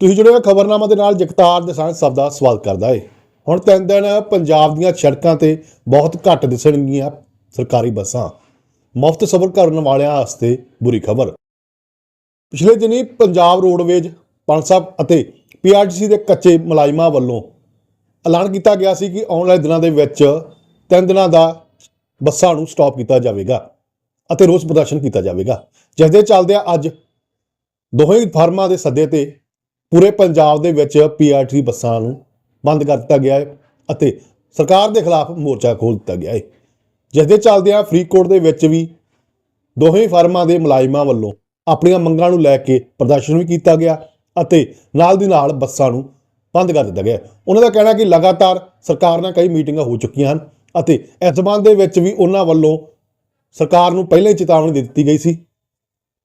ਤੁਸੀਂ ਜੁੜੇ ਹੋ ਖਬਰਨਾਮਾ ਦੇ ਨਾਲ ਜਗਤਾਰ ਦਸਾਂਝ ਸਭ ਦਾ ਸਵਾਗਤ ਕਰਦਾ ਏ। ਹੁਣ ਤਿੰਨ ਦਿਨ ਪੰਜਾਬ ਦੀਆਂ ਸੜਕਾਂ ਤੇ ਬਹੁਤ ਘੱਟ ਦਿਸਣਗੀਆਂ ਸਰਕਾਰੀ ਬੱਸਾਂ। ਮੁਫਤ ਸਫ਼ਰ ਕਰਨ ਵਾਲਿਆਂ ਵਾਸਤੇ ਬੁਰੀ ਖਬਰ। ਪਿਛਲੇ ਦਿਨੀ ਪੰਜਾਬ ਰੋਡਵੇਜ ਪੰਜ ਸਾਹਿਬ ਅਤੇ ਪੀਆਰਟੀਸੀ ਦੇ ਕੱਚੇ ਮੁਲਾਜ਼ਮਾਂ ਵੱਲੋਂ ਐਲਾਨ ਕੀਤਾ ਗਿਆ ਸੀ ਕਿ ਆਉਣ ਵਾਲੇ ਦਿਨਾਂ ਦੇ ਵਿੱਚ ਤਿੰਨ ਦਿਨਾਂ ਦਾ ਬੱਸਾਂ ਨੂੰ ਸਟਾਪ ਕੀਤਾ ਜਾਵੇਗਾ ਅਤੇ ਰੋਸ ਪ੍ਰਦਰਸ਼ਨ ਕੀਤਾ ਜਾਵੇਗਾ। ਜਿਸ ਦੇ ਚੱਲਦਿਆਂ ਅੱਜ ਦੋਹੇ ਫਾਰਮਾਂ ਦੇ ਸੱਦੇ ਤੇ ਪੂਰੇ ਪੰਜਾਬ ਦੇ ਵਿੱਚ ਪੀਆਰਟੀ ਬੱਸਾਂ ਨੂੰ ਬੰਦ ਕਰ ਦਿੱਤਾ ਗਿਆ ਹੈ ਅਤੇ ਸਰਕਾਰ ਦੇ ਖਿਲਾਫ ਮੋਰਚਾ ਖੋਲ੍ਹ ਦਿੱਤਾ ਗਿਆ ਹੈ। ਜਿਸ ਦੇ ਚੱਲਦਿਆਂ ਫਰੀਦਕੋਟ ਦੇ ਵਿੱਚ ਵੀ ਦੋਹੇ ਫਾਰਮਾਂ ਦੇ ਮੁਲਾਜ਼ਮਾਂ ਵੱਲੋਂ ਆਪਣੀਆਂ ਮੰਗਾਂ ਨੂੰ ਲੈ ਕੇ ਪ੍ਰਦਰਸ਼ਨ ਵੀ ਕੀਤਾ ਗਿਆ ਅਤੇ ਨਾਲ ਦੀ ਨਾਲ ਬੱਸਾਂ ਨੂੰ ਬੰਦ ਕਰ ਦਿੱਤਾ ਗਿਆ ਉਹਨਾਂ ਦਾ ਕਹਿਣਾ ਕਿ ਲਗਾਤਾਰ ਸਰਕਾਰ ਨਾਲ ਕਈ ਮੀਟਿੰਗਾਂ ਹੋ ਚੁੱਕੀਆਂ ਹਨ ਅਤੇ ਇਸ ਸੰਬੰਧ ਦੇ ਵਿੱਚ ਵੀ ਉਹਨਾਂ ਵੱਲੋਂ ਸਰਕਾਰ ਨੂੰ ਪਹਿਲਾਂ ਹੀ ਚੇਤਾਵਨੀ ਦੇ ਦਿੱਤੀ ਗਈ ਸੀ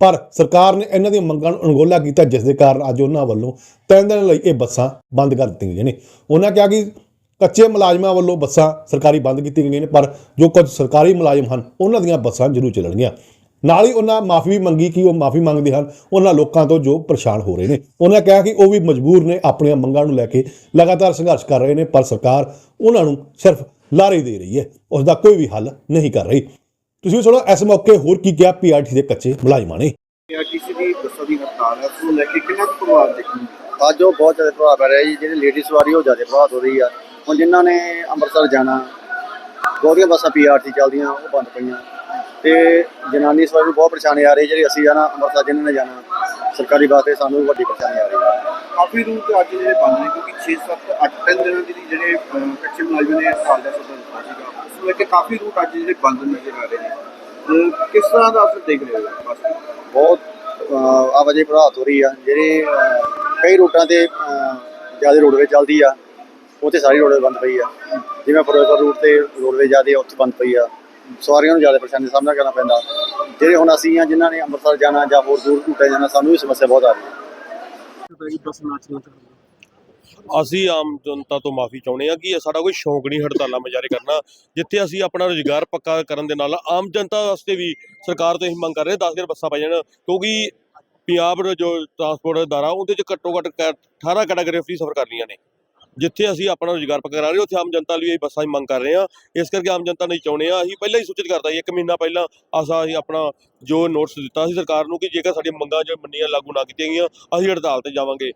ਪਰ ਸਰਕਾਰ ਨੇ ਇਹਨਾਂ ਦੀਆਂ ਮੰਗਾਂ ਨੂੰ ਅਣਗੌਲਾ ਕੀਤਾ, ਜਿਸ ਦੇ ਕਾਰਨ ਅੱਜ ਉਹਨਾਂ ਵੱਲੋਂ ਤਿੰਨ ਦਿਨ ਲਈ ਇਹ ਬੱਸਾਂ ਬੰਦ ਕਰ ਦਿੱਤੀਆਂ ਗਈਆਂ ਨੇ। ਉਹਨਾਂ ਕਿਹਾ ਕਿ ਕੱਚੇ ਮੁਲਾਜ਼ਮਾਂ ਵੱਲੋਂ ਬੱਸਾਂ ਸਰਕਾਰੀ ਬੰਦ ਕੀਤੀਆਂ ਗਈਆਂ ਨੇ, ਪਰ ਜੋ ਕੁਝ ਸਰਕਾਰੀ ਮੁਲਾਜ਼ਮ ਹਨ, ਉਹਨਾਂ ਦੀਆਂ ਬੱਸਾਂ ਜ਼ਰੂਰ ਚੱਲਣਗੀਆਂ। ਨਾਲ ਹੀ ਉਹਨਾਂ ਮਾਫੀ ਵੀ ਮੰਗੀ ਕਿ ਉਹ ਮਾਫੀ ਮੰਗਦੇ ਹਨ, ਉਹਨਾਂ ਲੋਕਾਂ ਤੋਂ ਜੋ ਪਰੇਸ਼ਾਨ ਹੋ ਰਹੇ ਨੇ। ਉਹਨਾਂ ਕਿਹਾ ਕਿ ਉਹ ਵੀ ਮਜਬੂਰ ਨੇ, ਆਪਣੀਆਂ ਮੰਗਾਂ ਨੂੰ ਲੈ ਕੇ ਲਗਾਤਾਰ ਸੰਘਰਸ਼ ਕਰ ਰਹੇ ਨੇ, ਪਰ ਸਰਕਾਰ ਉਹਨਾਂ ਨੂੰ ਸਿਰਫ ਲਾਰੇ ਦੇ ਰਹੀ ਹੈ ਉਸ ਦਾ ਕੋਈ ਵੀ ਹੱਲ ਨਹੀਂ ਕਰ ਰਹੀ। ਤੁਸੀਂ ਸੁਣੋ ਇਸ ਮੌਕੇ ਹੋਰ ਕੀ ਕਿਹਾ ਪੀਆਰਟੀ ਦੇ ਕੱਚੇ ਮੁਲਾਜ਼ਮਾਂ ਨੇ। ਪੀਆਰਟੀਸੀ ਦੀ ਬੱਸਾਂ ਦੀ ਹੜਤਾਲ ਹੈ ਉਸ ਨੂੰ ਲੈ ਕੇ ਕਿੰਨਾ ਕੁ ਪ੍ਰਭਾਵ ਦੇਖਣ? ਅੱਜ ਉਹ ਬਹੁਤ ਜ਼ਿਆਦਾ ਪ੍ਰਭਾਵ ਪੈ ਰਿਹਾ ਜੀ ਜਿਹੜੀ ਲੇਡੀ ਸਵਾਰੀ ਉਹ ਜ਼ਿਆਦਾ ਪ੍ਰਭਾਵਿਤ ਹੋ ਰਹੀ ਆ। ਹੁਣ ਜਿਨ੍ਹਾਂ ਨੇ ਅੰਮ੍ਰਿਤਸਰ ਜਾਣਾ ਬਹੁਤੀਆਂ ਬੱਸਾਂ ਪੀਆਰਟੀ ਚੱਲਦੀਆਂ ਉਹ ਬੰਦ ਪਈਆਂ। ਤੇ ਜਨਾਨੀ ਸਵਾਰੀ ਨੂੰ ਬਹੁਤ ਪਰੇਸ਼ਾਨੀ ਆ ਰਹੀ ਜਿਹੜੀ ਅਸੀਂ ਜਾਣਾ ਅੰਮ੍ਰਿਤਸਰ ਜਿਨ੍ਹਾਂ ਨੇ ਜਾਣਾ ਸਰਕਾਰੀ ਬੱਸ ਤੇ ਸਾਨੂੰ ਵੱਡੀ ਪਰੇਸ਼ਾਨੀ ਆ ਰਹੀ ਹੈ। ਕਾਫੀ ਰੂਟ ਅੱਜ ਜਿਹੜੇ ਬੰਦ ਨੇ ਕਿਉਂਕਿ 6 7 8 ਤਿੰਨ ਦਿਨਾਂ ਦੀ ਜਿਹੜੇ ਕੱਚੇ ਮੁਲਾਜ਼ਮਾਂ ਨੇ ਹੜਤਾਲ ਦਾ ਸੱਦਾ ਦਿੱਤਾ ਸੀਗਾ। ਉਸ ਨੂੰ ਲੈ ਕੇ ਕਾਫੀ ਰੂਟ ਅੱਜ ਜਿਹੜੇ ਬੰਦ ਨਜ਼ਰ ਆ ਰਹੇ ਨੇ। ਕਿਸ ਤਰ੍ਹਾਂ ਦਾ ਅਸਰ ਦੇਖ ਰਹੇ ਹੋ? ਬਹੁਤ ਆਵਾਜਾਈ ਪ੍ਰਭਾਵਿਤ ਹੋ ਰਹੀ ਆ। ਜਿਹੜੇ ਕਈ ਰੂਟਾਂ ਤੇ ਜ਼ਿਆਦਾ ਰੋਡਵੇ ਚੱਲਦੀ ਆ ਉੱਥੇ ਸਾਰੀ ਰੋਡਵੇ ਬੰਦ ਪਈ ਆ। ਜਿਵੇਂ ਫਿਰੋਜ਼ਪੁਰ ਰੂਟ ਤੇ ਰੋਡਵੇ ਜ਼ਿਆਦਾ ਉੱਥੇ ਬੰਦ ਪਈ ਆ। ਸਵਾਰੀਆਂ ਨੂੰ ਜ਼ਿਆਦਾ ਪਰੇਸ਼ਾਨੀ ਦਾ ਸਾਹਮਣਾ ਕਰਨਾ ਪੈਂਦਾ। ਜਿਹੜੇ ਹੁਣ ਅਸੀਂ ਆ ਜਿਨ੍ਹਾਂ ਨੇ ਅੰਮ੍ਰਿਤਸਰ ਜਾਣਾ ਜਾਂ ਹੋਰ ਦੂਰ ਰੂਟਾਂ ਜਾਣਾ ਸਾਨੂੰ ਵੀ ਸਮੱਸਿਆ ਬਹੁਤ ਆ ਰਹੀ ਹੈ ਅਸੀਂ ਆਮ ਜਨਤਾ ਤੋਂ ਮਾਫੀ ਚਾਹੁੰਦੇ ਹਾਂ ਕਿ ਸਾਡਾ ਕੋਈ ਸ਼ੌਂਕ ਨਹੀਂ ਹੜਤਾਲਾਂ ਮੁਜ਼ਾਹਰੇ ਕਰਨਾ, ਜਿੱਥੇ ਅਸੀਂ ਆਪਣਾ ਰੁਜ਼ਗਾਰ ਪੱਕਾ ਕਰਨ ਦੇ ਨਾਲ ਆਮ ਜਨਤਾ ਵਾਸਤੇ ਵੀ ਸਰਕਾਰ ਤੋਂ ਇਹ ਮੰਗ ਕਰ ਰਹੇ 10 ਦਿਨ ਬੱਸਾਂ ਪੈ ਜਾਣ, ਕਿਉਂਕਿ ਪੰਜਾਬ ਜੋ ਟਰਾਂਸਪੋਰਟ ਅਦਾਰਾ ਉਹਦੇ ਚ ਘੱਟੋ ਘੱਟ ਕ- 18 ਕੈਟਾਗਰੀ ਫ੍ਰੀ ਸਫਰ ਕਰਨੀਆਂ ਨੇ। ਜਿੱਥੇ ਅਸੀਂ ਆਪਣਾ ਰੁਜ਼ਗਾਰ ਪੱਕਾ ਕਰਾ ਰਹੇ ਉੱਥੇ ਆਮ ਜਨਤਾ ਲਈ ਇਹ ਬੱਸਾਂ ਦੀ ਮੰਗ ਕਰ ਰਹੇ ਹਾਂ। ਇਸ ਕਰਕੇ ਆਮ ਜਨਤਾ ਨਹੀਂ ਚਾਹੁੰਦੇ ਆ ਅਸੀਂ ਪਹਿਲਾਂ ਹੀ ਸੂਚਿਤ ਕਰਤਾ ਸੀ ਇੱਕ ਮਹੀਨਾ ਪਹਿਲਾਂ ਆਸਾ ਅਸੀਂ ਆਪਣਾ ਜੋ ਨੋਟਿਸ ਦਿੱਤਾ ਸੀ ਸਰਕਾਰ ਨੂੰ ਕਿ ਜੇਕਰ ਸਾਡੀਆਂ ਮੰਗਾਂ ਜੋ ਮੰਨੀਆਂ ਲਾਗੂ ਨਾ ਕੀਤੀਆਂ ਗਈਆਂ ਅਸੀਂ ਹੜਤਾਲ ਤੇ ਜਾਵਾਂਗੇ।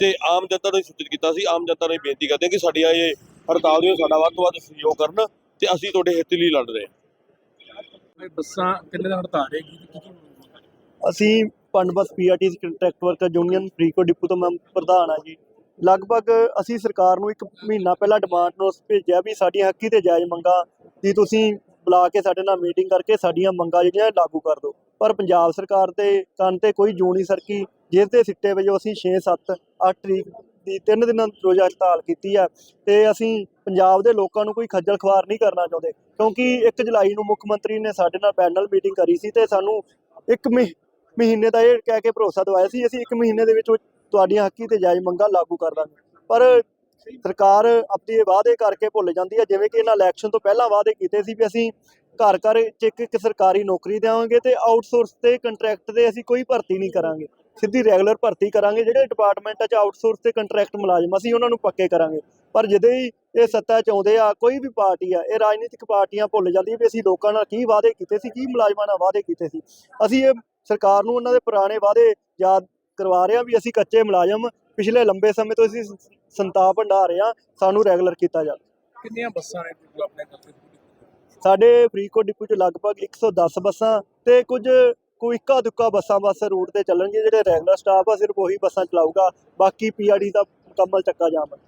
ਤੇ ਆਮ ਜਨਤਾ ਨੂੰ ਸੂਚਿਤ ਕੀਤਾ ਸੀ ਆਮ ਜਨਤਾ ਨੂੰ ਬੇਨਤੀ ਕਰਦੇ ਹਾਂ ਕਿ ਸਾਡੀਆਂ ਇਹ ਹੜਤਾਲ ਦੀਆਂ ਸਾਡਾ ਵੱਧ ਤੋਂ ਵੱਧ ਸਹਿਯੋਗ ਕਰਨ ਤੇ ਅਸੀਂ ਤੁਹਾਡੇ ਹਿੱਤ ਲਈ ਲੜ ਰਹੇ ਹਾਂ। ਬੱਸਾਂ ਕਿੰਨੇ ਦਿਨ ਹੜਤਾਲ ਰਹੇਗੀ ਤੇ ਕੀ ਕੀ ਅਸੀਂ PUNBUS PRTC contract worker union Faridkot depot ਤੋਂ ਮੈਂ ਪ੍ਰਧਾਨ ਆ ਜੀ। ਲਗਭਗ ਅਸੀਂ ਸਰਕਾਰ ਨੂੰ ਇੱਕ ਮਹੀਨਾ ਪਹਿਲਾਂ ਡਿਮਾਂਡ ਨੋਟਿਸ ਭੇਜਿਆ ਵੀ ਸਾਡੀਆਂ ਹੱਕੀ ਤੇ ਜਾਇਜ਼ ਮੰਗਾਂ ਦੀ ਤੁਸੀਂ ਬੁਲਾ ਕੇ ਸਾਡੇ ਨਾਲ ਮੀਟਿੰਗ ਕਰਕੇ ਸਾਡੀਆਂ ਮੰਗਾਂ ਜਿਹੜੀਆਂ ਲਾਗੂ ਕਰ ਦਿਓ। ਪਰ ਪੰਜਾਬ ਸਰਕਾਰ ਦੇ ਕੰਨ ਤੇ ਕੋਈ ਜੂੰ ਨਹੀਂ ਸਰਕੀ, ਜਿਸ ਦੇ ਸਿੱਟੇ ਵਜੋਂ ਅਸੀਂ 6 7 8 ਤਰੀਕ ਦੀ ਤਿੰਨ ਦਿਨਾਂ ਰੋਜ਼ਾ ਹੜਤਾਲ ਕੀਤੀ ਆ ਤੇ ਅਸੀਂ ਪੰਜਾਬ ਦੇ ਲੋਕਾਂ ਨੂੰ ਕੋਈ ਖੱਜਲ ਖਵਾਰ ਨਹੀਂ ਕਰਨਾ ਚਾਹੁੰਦੇ, ਕਿਉਂਕਿ 1 ਜੁਲਾਈ ਨੂੰ ਮੁੱਖ ਮੰਤਰੀ ਨੇ ਸਾਡੇ ਨਾਲ ਪੈਨਲ ਮੀਟਿੰਗ ਕਰੀ ਸੀ ਤੇ ਸਾਨੂੰ ਇੱਕ ਮਹੀ- ਮਹੀਨੇ ਦਾ ਇਹ ਕਹਿ ਕੇ ਭਰੋਸਾ ਦਵਾਇਆ ਸੀ, ਅਸੀਂ ਇੱਕ ਮਹੀਨੇ ਦੇ ਵਿੱਚ ਤੁਹਾਡੀਆਂ ਹੱਕੀ ਤੇ ਜਾਇਜ਼ ਮੰਗਾਂ ਲਾਗੂ ਕਰ ਦਾਂਗੇ ਪਰ ਸਰਕਾਰ ਆਪਣੇ ਵਾਅਦੇ ਕਰਕੇ ਭੁੱਲ ਜਾਂਦੀ ਹੈ, ਜਿਵੇਂ ਕਿ ਇਹਨਾਂ ਇਲੈਕਸ਼ਨ ਤੋਂ ਪਹਿਲਾਂ ਵਾਅਦੇ ਕੀਤੇ ਸੀ ਵੀ ਅਸੀਂ ਘਰ ਘਰ ਚ ਇੱਕ ਇੱਕ ਸਰਕਾਰੀ ਨੌਕਰੀ ਦੇਵਾਂਗੇ ਤੇ ਆਊਟਸੋਰਸ ਤੇ ਕੰਟਰੈਕਟ ਤੇ ਅਸੀਂ ਕੋਈ ਭਰਤੀ ਨਹੀਂ ਕਰਾਂਗੇ। ਸਿੱਧੀ ਰੈਗੂਲਰ ਭਰਤੀ ਕਰਾਂਗੇ, ਜਿਹੜੇ ਡਿਪਾਰਟਮੈਂਟਾਂ 'ਚ ਆਊਟਸੋਰਸ ਤੇ ਕੰਟਰੈਕਟ ਮੁਲਾਜ਼ਮ ਅਸੀਂ ਉਹਨਾਂ ਨੂੰ ਪੱਕੇ ਕਰਾਂਗੇ। ਪਰ ਜਦੋਂ ਹੀ ਇਹ ਸੱਤਾ 'ਚ ਆਉਂਦੇ ਆ, ਕੋਈ ਵੀ ਪਾਰਟੀ ਆ, ਇਹ ਰਾਜਨੀਤਿਕ ਪਾਰਟੀਆਂ ਭੁੱਲ ਜਾਂਦੀਆਂ ਵੀ ਅਸੀਂ ਲੋਕਾਂ ਨਾਲ ਕੀ ਵਾਅਦੇ ਕੀਤੇ ਸੀ, ਕੀ ਮੁਲਾਜ਼ਮਾਂ ਨਾਲ ਵਾਅਦੇ ਕੀਤੇ ਸੀ। ਅਸੀਂ ਇਹ ਸਰਕਾਰ ਨੂੰ ਉਹਨਾਂ ਦੇ ਪੁਰਾਣੇ ਵਾਅਦੇ ਯਾਦ ਕਰਵਾ ਰਹੇ ਹਾਂ ਵੀ ਅਸੀਂ ਕੱਚੇ ਮੁਲਾਜ਼ਮ ਪਿਛਲੇ ਲੰਬੇ ਸਮੇਂ ਤੋਂ ਅਸੀਂ ਸੰਤਾਪ ਭੰਡਾ ਰਹੇ ਹਾਂ ਸਾਨੂੰ ਰੈਗੂਲਰ ਕੀਤਾ ਜਾਵੇ ਕਿੰਨੀਆਂ ਬੱਸਾਂ ਨੇ ਟੋਟਲ ਆਪਣੇ ਕੋਲ ਸਾਡੇ ਫਰੀਦਕੋਟ ਡਿਪੂ 'ਚ ਲਗਭਗ 110 ਬੱਸਾਂ ਤੇ ਕੁਝ ਕੋਈ ਇੱਕਾ ਦੁੱਕਾ ਬੱਸਾਂ ਬੱਸ ਰੂਟ ਤੇ ਚੱਲਣਗੇ ਜਿਹੜੇ ਰੈਗੂਲਰ ਸਟਾਫ ਆ ਸਿਰਫ ਉਹੀ ਬੱਸਾਂ ਚਲਾਊਗਾ ਬਾਕੀ ਪੀਆਰਡੀ ਦਾ ਮੁਕੰਮਲ ਚੱਕਾ ਜਾਮ ਹੈ